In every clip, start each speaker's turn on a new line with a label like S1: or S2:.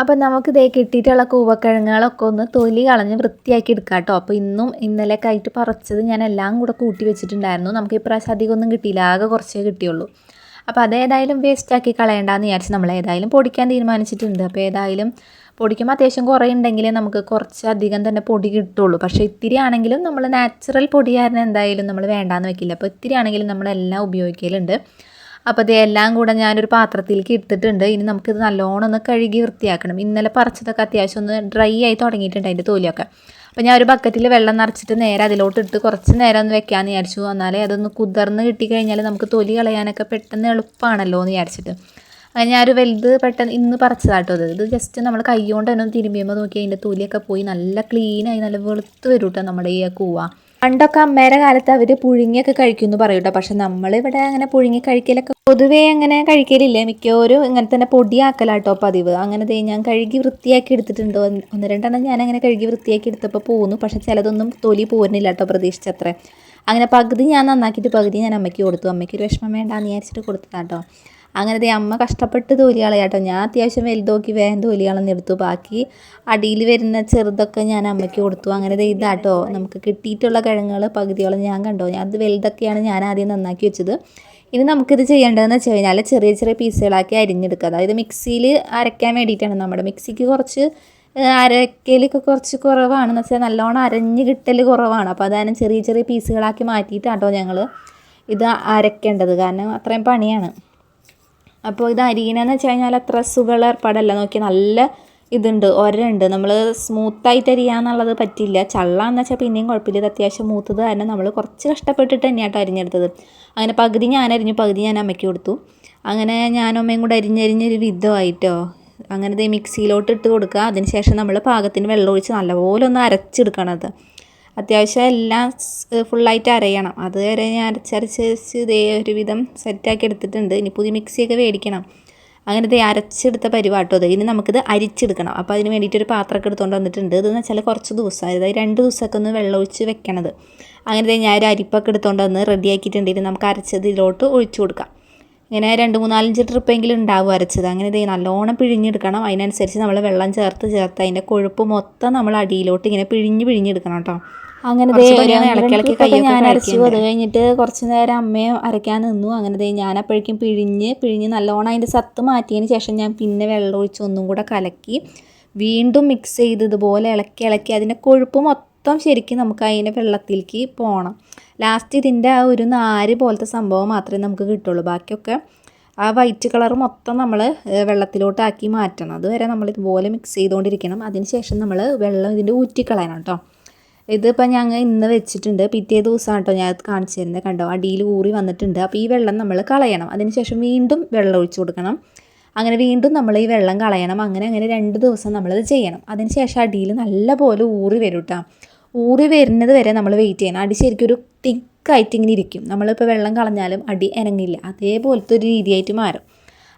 S1: അപ്പോൾ നമുക്ക് ഇതേ കിട്ടിയിട്ടുള്ള കൂവക്കിഴങ്ങുകളൊക്കെ ഒന്ന് തൊലി കളഞ്ഞ് വൃത്തിയാക്കി എടുക്കാം കേട്ടോ അപ്പോൾ ഇന്നും ഇന്നലെയൊക്കെ ആയിട്ട് പറിച്ചത് ഞാൻ എല്ലാം കൂടെ കൂട്ടി വെച്ചിട്ടുണ്ടായിരുന്നു. നമുക്ക് ഇപ്രാവശ്യം അധികം ഒന്നും കിട്ടിയില്ല. ആകെ കുറച്ചേ കിട്ടിയുള്ളൂ. അപ്പോൾ അതേതായാലും വേസ്റ്റാക്കി കളയണ്ടെന്ന് വിചാരിച്ച് നമ്മൾ ഏതായാലും പൊടിക്കാൻ തീരുമാനിച്ചിട്ടുണ്ട്. അപ്പോൾ ഏതായാലും പൊടിക്കുമ്പോൾ അത്യാവശ്യം കുറേ ഉണ്ടെങ്കിലേ നമുക്ക് കുറച്ച് അധികം തന്നെ പൊടി കിട്ടുള്ളൂ. പക്ഷേ ഇത്തിരി ആണെങ്കിലും നമ്മൾ നാച്ചുറൽ പൊടിയായിരുന്നു എന്തായാലും നമ്മൾ വേണ്ടാന്ന് വെക്കില്ല. അപ്പോൾ ഇത്തിരി ആണെങ്കിലും നമ്മളെല്ലാം ഉപയോഗിക്കലുണ്ട്. അപ്പോൾ ഇത് എല്ലാം കൂടെ ഞാനൊരു പാത്രത്തിലേക്ക് ഇട്ടിട്ടുണ്ട് ഇനി നമുക്കിത് നല്ലോണം ഒന്ന് കഴുകി വൃത്തിയാക്കണം. ഇന്നലെ പറിച്ചതൊക്കെ അത്യാവശ്യം ഒന്ന് ഡ്രൈ ആയി തുടങ്ങിയിട്ടുണ്ട് അതിന്റെ തോലിയൊക്കെ. അപ്പോൾ ഞാൻ ഒരു ബക്കറ്റിൽ വെള്ളം നിറച്ചിട്ട് നേരെ അതിലോട്ട് ഇട്ട് കുറച്ച് നേരം ഒന്ന് വെക്കാമെന്ന് വിചാരിച്ചു. എന്നാലേ അതൊന്ന് കുതിർന്ന് കിട്ടിക്കഴിഞ്ഞാൽ നമുക്ക് തൊലി കളയാനൊക്കെ പെട്ടെന്ന് എളുപ്പമാണല്ലോ എന്ന് വിചാരിച്ചിട്ട്. ഞാനൊരു വലുത് പെട്ടെന്ന് ഇന്ന് പറിച്ചതാട്ടോ അത്. ഇത് ജസ്റ്റ് നമ്മൾ കൈ കൊണ്ട് തന്നെ തിരുമ്പിയുമ്പോൾ നോക്കി അതിന്റെ തൊലിയൊക്കെ പോയി നല്ല ക്ലീനായി നല്ല വെളുത്ത് വരും കേട്ടോ നമ്മുടെ ഈ കൂവ. പണ്ടൊക്കെ അമ്മേരെ കാലത്ത് അവർ പുഴുങ്ങിയൊക്കെ കഴിക്കും എന്ന് പറയും കേട്ടോ പക്ഷെ നമ്മളിവിടെ അങ്ങനെ പുഴുങ്ങി കഴിക്കലൊക്കെ പൊതുവേ അങ്ങനെ കഴിക്കലില്ല. മിക്കവരും ഇങ്ങനെ തന്നെ പൊടിയാക്കലാട്ടോ പതിവ്. അങ്ങനെ ഞാൻ കഴുകി വൃത്തിയാക്കി എടുത്തിട്ടുണ്ട്. ഒന്ന് രണ്ടെണ്ണം ഞാൻ അങ്ങനെ കഴുകി വൃത്തിയാക്കി എടുത്തപ്പോൾ പോകുന്നു പക്ഷെ ചിലതൊന്നും തൊലി പോരുന്നില്ല കേട്ടോ പ്രതീക്ഷിച്ചത്ര. അങ്ങനെ പകുതി ഞാൻ നന്നാക്കിയിട്ട് പകുതി ഞാൻ അമ്മയ്ക്ക് കൊടുത്തു. അമ്മയ്ക്ക് ഒരു വിഷമം വേണ്ടാന്ന് വിചാരിച്ചിട്ട് കൊടുത്തതാട്ടോ. അങ്ങനെ ദേ അമ്മ കഷ്ടപ്പെട്ട് തോലി കളയാട്ടോ ഞാൻ അത്യാവശ്യം വലുതോക്കി വേഗം തൊലി കളഞ്ഞെടുത്തു ബാക്കി അടിയിൽ വരുന്ന ചെറുതൊക്കെ ഞാൻ അമ്മയ്ക്ക് കൊടുത്തു. അങ്ങനെ ദേ ഇതാട്ടോ. നമുക്ക് കിട്ടിയിട്ടുള്ള കിഴങ്ങുകൾ പകുതിയോളം ഞാൻ കണ്ടോ. അത് വലുതൊക്കെയാണ് ഞാൻ ആദ്യം നന്നാക്കി വെച്ചത്. ഇനി നമുക്കിത് ചെയ്യേണ്ടതെന്ന് വെച്ച് കഴിഞ്ഞാൽ ചെറിയ ചെറിയ പീസുകളാക്കി അരിഞ്ഞെടുക്കുക. അതായത് മിക്സിയിൽ അരയ്ക്കാൻ വേണ്ടിയിട്ടാണ് നമ്മുടെ മിക്സിക്ക് കുറച്ച് അരക്കലൊക്കെ കുറച്ച് കുറവാണെന്ന് വെച്ചാൽ നല്ലോണം അരഞ്ഞ് കിട്ടൽ കുറവാണ്. അപ്പോൾ അതാണ് ചെറിയ ചെറിയ പീസുകളാക്കി മാറ്റിയിട്ടാട്ടോ ഞങ്ങൾ ഇത് അരയ്ക്കേണ്ടത്. കാരണം അത്രയും പണിയാണ്. അപ്പോൾ ഇത് അരിയണമെന്ന് വെച്ച് കഴിഞ്ഞാൽ അത്ര സുഖമുള്ള ഏർപ്പാടല്ല. നോക്കി നല്ല ഇതുണ്ട് ഒരണ്ട്. നമ്മൾ സ്മൂത്തായിട്ട് അരിയാന്നുള്ളത് പറ്റില്ല. ചള്ളാന്ന് വെച്ചാൽ പിന്നെയും കുഴപ്പമില്ല. ഇത് അത്യാവശ്യം മൂത്തത് കാരണം നമ്മൾ കുറച്ച് കഷ്ടപ്പെട്ടിട്ട് തന്നെയാട്ടോ അരിഞ്ഞെടുത്തത്. അങ്ങനെ പകുതി ഞാൻ അരിഞ്ഞു പകുതി ഞാൻ അമ്മയ്ക്ക് കൊടുത്തു. അങ്ങനെ ഞാനും അമ്മയും കൂടെ അരിഞ്ഞരിഞ്ഞൊരു വിധമായിട്ടോ അങ്ങനെ മിക്സിയിലോട്ട് ഇട്ട് കൊടുക്കുക. അതിന് ശേഷം നമ്മൾ പാകത്തിന് വെള്ളം ഒഴിച്ച് നല്ലപോലെ ഒന്ന് അരച്ചെടുക്കണം അത്. അത്യാവശ്യം എല്ലാം ഫുള്ളായിട്ട് അരയണം. അതുവരെ ഞാൻ അരച്ചരച്ച് ഇതേ ഒരുവിധം സെറ്റാക്കി എടുത്തിട്ടുണ്ട്. ഇനി പുതിയ മിക്സിയൊക്കെ മേടിക്കണം അങ്ങനെ ഇത് അരച്ചെടുത്ത പരിപാട്ടോ അത്. ഇനി നമുക്കിത് അരിച്ചെടുക്കണം. അപ്പോൾ അതിന് വേണ്ടിയിട്ട് ഒരു പാത്രമൊക്കെ എടുത്തുകൊണ്ട് വന്നിട്ടുണ്ട്. ഇതെന്ന് വെച്ചാൽ കുറച്ച് ദിവസം അതായത് രണ്ട് ദിവസമൊക്കെ ഒന്ന് വെള്ളം ഒഴിച്ച് വെക്കണത്. അങ്ങനെ ഞാൻ ഒരു അരിപ്പൊക്കെ എടുത്തുകൊണ്ട് വന്ന് റെഡിയാക്കിയിട്ടുണ്ട് ഇനി നമുക്ക് അരച്ചത് ഇതിലോട്ട് ഒഴിച്ചു കൊടുക്കാം. ഇങ്ങനെ രണ്ട് മൂന്നാലഞ്ച് ട്രിപ്പെങ്കിലും ഉണ്ടാവും അരച്ചത്. അങ്ങനെ ഇത് നല്ലോണം പിഴിഞ്ഞെടുക്കണം. അതിനനുസരിച്ച് നമ്മൾ വെള്ളം ചേർത്ത് ചേർത്ത് അതിന്റെ കൊഴുപ്പ് മൊത്തം നമ്മൾ അടിയിലോട്ട് ഇങ്ങനെ പിഴിഞ്ഞ് പിഴിഞ്ഞെടുക്കണം കേട്ടോ. അങ്ങനെ ഞാൻ അരച്ചു. അത് കഴിഞ്ഞിട്ട് കുറച്ച് നേരം അമ്മയെ അരയ്ക്കാൻ നിന്നു. അങ്ങനെ ദേ ഞാൻ അപ്പോഴേക്കും പിഴിഞ്ഞ് പിഴിഞ്ഞ് നല്ലോണം അതിന്റെ സത്ത് മാറ്റിയതിന് ശേഷം ഞാൻ പിന്നെ വെള്ളം ഒഴിച്ച് ഒന്നും കൂടെ കലക്കി വീണ്ടും മിക്സ് ചെയ്ത് ഇതുപോലെ ഇളക്കി ഇളക്കി. അതിന്റെ കൊഴുപ്പ് മൊത്തം ശരിക്കും നമുക്ക് അതിന്റെ വെള്ളത്തിലേക്ക് പോകണം ലാസ്റ്റ് ഇതിന്റെ ആ ഒരു നാര് പോലത്തെ സംഭവം മാത്രമേ നമുക്ക് കിട്ടുള്ളൂ. ബാക്കിയൊക്കെ ആ വൈറ്റ് കളർ മൊത്തം നമ്മൾ വെള്ളത്തിലോട്ടാക്കി മാറ്റണം. അതുവരെ നമ്മൾ ഇതുപോലെ മിക്സ് ചെയ്തുകൊണ്ടിരിക്കണം. അതിന് ശേഷം നമ്മൾ വെള്ളം ഇതിന്റെ ഊറ്റിക്കളയണം കേട്ടോ. ഇതിപ്പോൾ ഞങ്ങൾ ഇന്ന് വെച്ചിട്ടുണ്ട്. പിറ്റേ ദിവസം കേട്ടോ ഞാൻ കാണിച്ചു തരുന്നത് കണ്ടോ? അടിയിൽ ഊറി വന്നിട്ടുണ്ട്. അപ്പോൾ ഈ വെള്ളം നമ്മൾ കളയണം. അതിനുശേഷം വീണ്ടും വെള്ളം ഒഴിച്ചു കൊടുക്കണം. അങ്ങനെ വീണ്ടും നമ്മൾ ഈ വെള്ളം കളയണം. അങ്ങനെ അങ്ങനെ രണ്ട് ദിവസം നമ്മളത് ചെയ്യണം. അതിനുശേഷം അടിയിൽ നല്ലപോലെ ഊറി വരും കേട്ടോ ഊറി വരുന്നത് വരെ നമ്മൾ വെയിറ്റ് ചെയ്യണം. അടി ശരിക്കും ഒരു തിക്കായിട്ട് ഇങ്ങനെ ഇരിക്കും. നമ്മളിപ്പോൾ വെള്ളം കളഞ്ഞാലും അടി ഇനങ്ങില്ല അതേപോലത്തെ ഒരു രീതിയായിട്ട് മാറും.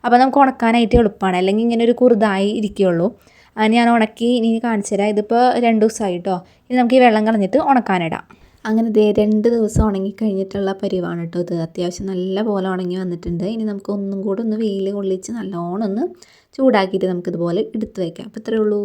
S1: അപ്പോൾ നമുക്ക് ഉണക്കാനായിട്ട് എളുപ്പമാണ് അല്ലെങ്കിൽ ഇങ്ങനെ ഒരു കുറുതായി ഇരിക്കുകയുള്ളൂ ഞാൻ ഉണക്കി ഇനി കാണിച്ചു തരാം. ഇതിപ്പോൾ രണ്ട് ദിവസമായി കേട്ടോ ഇനി നമുക്ക് ഈ വെള്ളം കളഞ്ഞിട്ട് ഉണക്കാനിടാം അങ്ങനെ ദേ രണ്ട് ദിവസം ഉണങ്ങി കഴിഞ്ഞിട്ടുള്ള പരിവാണ് കേട്ടോ ഇത്. അത്യാവശ്യം നല്ല പോലെ ഉണങ്ങി വന്നിട്ടുണ്ട്. ഇനി നമുക്ക് ഒന്നും കൂടെ ഒന്ന് വെയിൽ കൊള്ളിച്ച് നല്ലോണം ഒന്ന് ചൂടാക്കിയിട്ട് നമുക്കിതുപോലെ എടുത്ത് വയ്ക്കാം അപ്പോൾ ഇത്രയേ ഉള്ളൂ.